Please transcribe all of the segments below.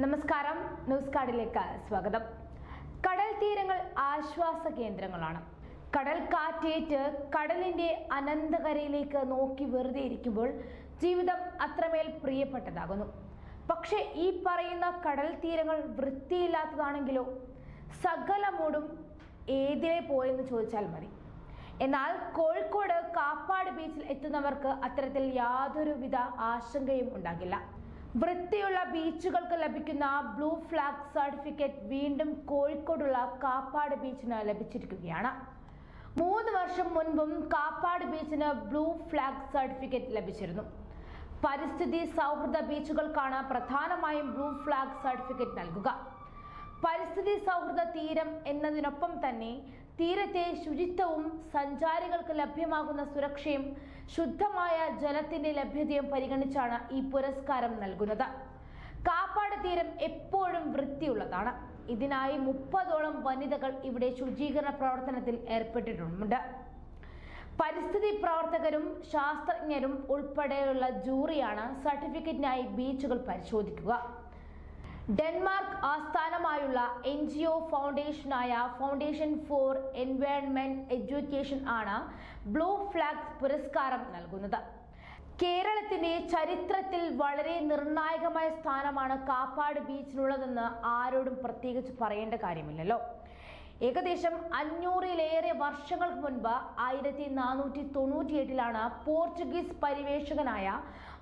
നമസ്കാരം. ന്യൂസ് കാർഡിലേക്ക് സ്വാഗതം. കടൽ തീരങ്ങൾ ആശ്വാസ കേന്ദ്രങ്ങളാണ്. കടൽ കാറ്റേറ്റ് കടലിന്റെ അനന്തകരയിലേക്ക് നോക്കി വെറുതെ ഇരിക്കുമ്പോൾ ജീവിതം അത്രമേൽ പ്രിയപ്പെട്ടതാകുന്നു. പക്ഷെ ഈ പറയുന്ന കടൽ തീരങ്ങൾ വൃത്തിയില്ലാത്തതാണെങ്കിലോ? സകല മൂടും ഏതിലെ പോയെന്ന് ചോദിച്ചാൽ മതി. എന്നാൽ കോഴിക്കോട് കാപ്പാട് ബീച്ചിൽ എത്തുന്നവർക്ക് അത്തരത്തിൽ യാതൊരുവിധ ആശങ്കയും ഉണ്ടാകില്ല. വൃത്തിയുള്ള ബീച്ചുകൾക്ക് ലഭിക്കുന്ന ബ്ലൂ ഫ്ലാഗ് സർട്ടിഫിക്കറ്റ് വീണ്ടും കോഴിക്കോടുള്ള കാപ്പാട് ബീച്ചിന് ലഭിച്ചിരിക്കുകയാണ്. മൂന്ന് വർഷം മുൻപും കാപ്പാട് ബീച്ചിന് ബ്ലൂ ഫ്ലാഗ് സർട്ടിഫിക്കറ്റ് ലഭിച്ചിരുന്നു. പരിസ്ഥിതി സൗഹൃദ ബീച്ചുകൾക്കാണ് പ്രധാനമായും ബ്ലൂ ഫ്ലാഗ് സർട്ടിഫിക്കറ്റ് നൽകുക. പരിസ്ഥിതി സൗഹൃദ തീരം എന്നതിനൊപ്പം തന്നെ തീരത്തെ ശുചിത്വവും സഞ്ചാരികൾക്ക് ലഭ്യമാകുന്ന സുരക്ഷയും ശുദ്ധമായ ജലത്തിന്റെ ലഭ്യതയും പരിഗണിച്ചാണ് ഈ പുരസ്കാരം നൽകുന്നത്. കാപ്പാട് തീരം എപ്പോഴും വൃത്തിയുള്ളതാണ്. ഇതിനായി മുപ്പതോളം വനിതകൾ ഇവിടെ ശുചീകരണ പ്രവർത്തനത്തിൽ ഏർപ്പെട്ടിട്ടുണ്ട്. പരിസ്ഥിതി പ്രവർത്തകരും ശാസ്ത്രജ്ഞരും ഉൾപ്പെടെയുള്ള ജൂറിയാണ് സർട്ടിഫിക്കറ്റിനായി ബീച്ചുകൾ പരിശോധിക്കുക. ഡെൻമാർക്ക് ആസ്ഥാനമായുള്ള എൻ ജി ഒ ഫൗണ്ടേഷനായ ഫൗണ്ടേഷൻ ഫോർ എൻവയൺമെന്റ് എഡ്യൂക്കേഷൻ ആണ് ബ്ലൂ ഫ്ലാഗ് പുരസ്കാരം നൽകുന്നത്. കേരളത്തിന്റെ ചരിത്രത്തിൽ വളരെ നിർണായകമായ സ്ഥാനമാണ് കാപ്പാട് ബീച്ചിനുള്ളതെന്ന് ആരോടും പ്രത്യേകിച്ച് പറയേണ്ട കാര്യമില്ലല്ലോ. ഏകദേശം അഞ്ഞൂറിലേറെ വർഷങ്ങൾക്ക് മുൻപ് ആയിരത്തി നാനൂറ്റി തൊണ്ണൂറ്റിയെട്ടിലാണ് പോർച്ചുഗീസ് പരിവേഷകനായ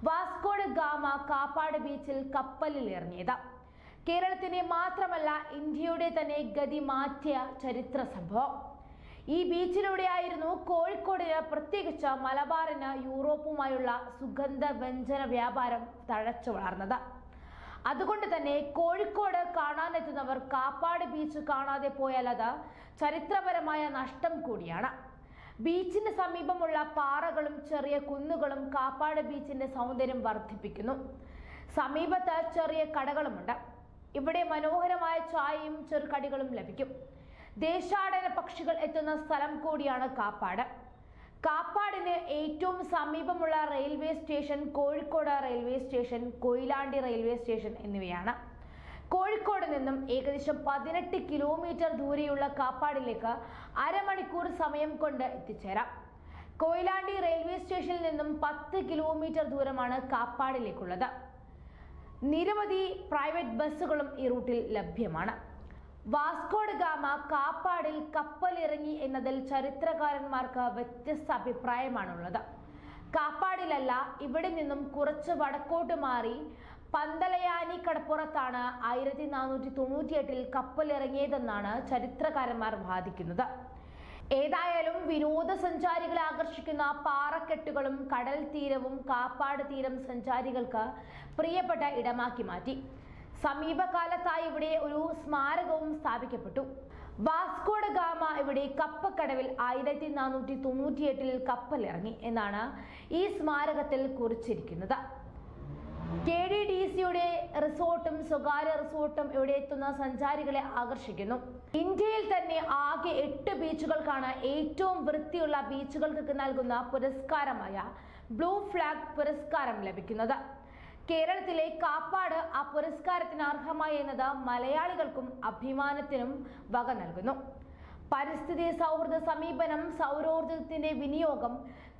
വാസ്കോഡ് ഗാമ കാപ്പാട് ബീച്ചിൽ കപ്പലിൽ ഇറങ്ങിയത്. കേരളത്തിനെ മാത്രമല്ല ഇന്ത്യയുടെ തന്നെ ഗതി മാറ്റിയ ചരിത്ര സംഭവം. ഈ ബീച്ചിലൂടെയായിരുന്നു കോഴിക്കോടിന് പ്രത്യേകിച്ച് മലബാറിന് യൂറോപ്പുമായുള്ള സുഗന്ധ വ്യഞ്ജന വ്യാപാരം തഴച്ചു വളർന്നത്. അതുകൊണ്ട് തന്നെ കോഴിക്കോട് കാണാനെത്തുന്നവർ കാപ്പാട് ബീച്ച് കാണാതെ പോയാൽ അത് ചരിത്രപരമായ നഷ്ടം കൂടിയാണ്. ബീച്ചിന് സമീപമുള്ള പാറകളും ചെറിയ കുന്നുകളും കാപ്പാട് ബീച്ചിന്റെ സൗന്ദര്യം വർദ്ധിപ്പിക്കുന്നു. സമീപത്ത് ചെറിയ കടകളുമുണ്ട്. ഇവിടെ മനോഹരമായ ചായയും ചെറുകടികളും ലഭിക്കും. ദേശാടന പക്ഷികൾ എത്തുന്ന സ്ഥലം കൂടിയാണ് കാപ്പാട്. കാപ്പാടിന് ഏറ്റവും സമീപമുള്ള railway station Kozhikode railway station Koyilandy railway station എന്നിവയാണ്. കോഴിക്കോട് നിന്നും ഏകദേശം പതിനെട്ട് കിലോമീറ്റർ ദൂരെയുള്ള കാപ്പാടിലേക്ക് അരമണിക്കൂർ സമയം കൊണ്ട് എത്തിച്ചേരാം. കൊയിലാണ്ടി റെയിൽവേ സ്റ്റേഷനിൽ നിന്നും പത്ത് കിലോമീറ്റർ ദൂരമാണ് കാപ്പാടിലേക്കുള്ളത്. നിരവധി പ്രൈവറ്റ് ബസ്സുകളും ഈ റൂട്ടിൽ ലഭ്യമാണ്. വാസ്കോഡ് ഗാമ കാപ്പാടിൽ കപ്പലിറങ്ങി എന്നതിൽ ചരിത്രകാരന്മാർക്ക് വ്യത്യസ്ത അഭിപ്രായമാണുള്ളത്. കാപ്പാടിലല്ല ഇവിടെ നിന്നും കുറച്ച് വടക്കോട്ട് മാറി പന്തലയാനി കടപ്പുറത്താണ് ആയിരത്തി നാനൂറ്റി തൊണ്ണൂറ്റിയെട്ടിൽ കപ്പലിറങ്ങിയതെന്നാണ് ചരിത്രകാരന്മാർ വാദിക്കുന്നത്. ഏതായാലും വിനോദസഞ്ചാരികളെ ആകർഷിക്കുന്ന പാറക്കെട്ടുകളും കടൽ തീരവും കാപ്പാട് തീരം സഞ്ചാരികൾക്ക് പ്രിയപ്പെട്ട ഇടമാക്കി മാറ്റി. സമീപകാലത്തായി ഇവിടെ ഒരു സ്മാരകവും സ്ഥാപിക്കപ്പെട്ടു. വാസ്കോഡ ഗാമ ഇവിടെ കപ്പക്കടവിൽ ആയിരത്തി നാനൂറ്റി തൊണ്ണൂറ്റിയെട്ടിൽ കപ്പലിറങ്ങി എന്നാണ് ഈ സ്മാരകത്തിൽ കുറിച്ചിരിക്കുന്നത്. കെ ഡി ഡി സിയുടെ റിസോർട്ടും സ്വകാര്യ റിസോർട്ടും ഇവിടെ എത്തുന്ന സഞ്ചാരികളെ ആകർഷിക്കുന്നു. ഇന്ത്യയിൽ തന്നെ ആകെ എട്ട് ബീച്ചുകൾക്കാണ് ഏറ്റവും വൃത്തിയുള്ള ബീച്ചുകൾക്ക് നൽകുന്ന പുരസ്കാരമായ ബ്ലൂ ഫ്ലാഗ് പുരസ്കാരം ലഭിക്കുന്നത്. കേരളത്തിലെ കാപ്പാട് ആ പുരസ്കാരത്തിന് അർഹമായി എന്നത് മലയാളികൾക്കും അഭിമാനത്തിനും വക നൽകുന്നു. പരിസ്ഥിതി സൗഹൃദ സമീപനം സൗരോർജത്തിന്റെ വിനിയോഗം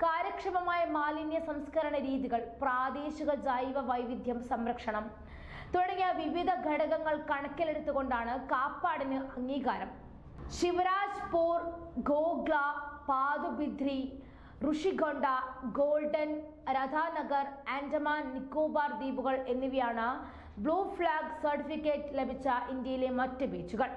കാര്യക്ഷമമായ മാലിന്യ സംസ്കരണ രീതികൾ പ്രാദേശിക ജൈവ വൈവിധ്യം സംരക്ഷണം തുടങ്ങിയ വിവിധ ഘടകങ്ങൾ കണക്കിലെടുത്തുകൊണ്ടാണ് കാപ്പാടിന് അംഗീകാരം. ശിവരാജ് പൂർ ഗോഗ്ല പാതുബിദ്രി ഋഷികൊണ്ട ഗോൾഡൻ രഥാനഗർ ആൻഡമാൻ നിക്കോബാർ ദ്വീപുകൾ എന്നിവയാണ് ബ്ലൂ ഫ്ലാഗ് സർട്ടിഫിക്കറ്റ് ലഭിച്ച ഇന്ത്യയിലെ മറ്റ് ബീച്ചുകൾ.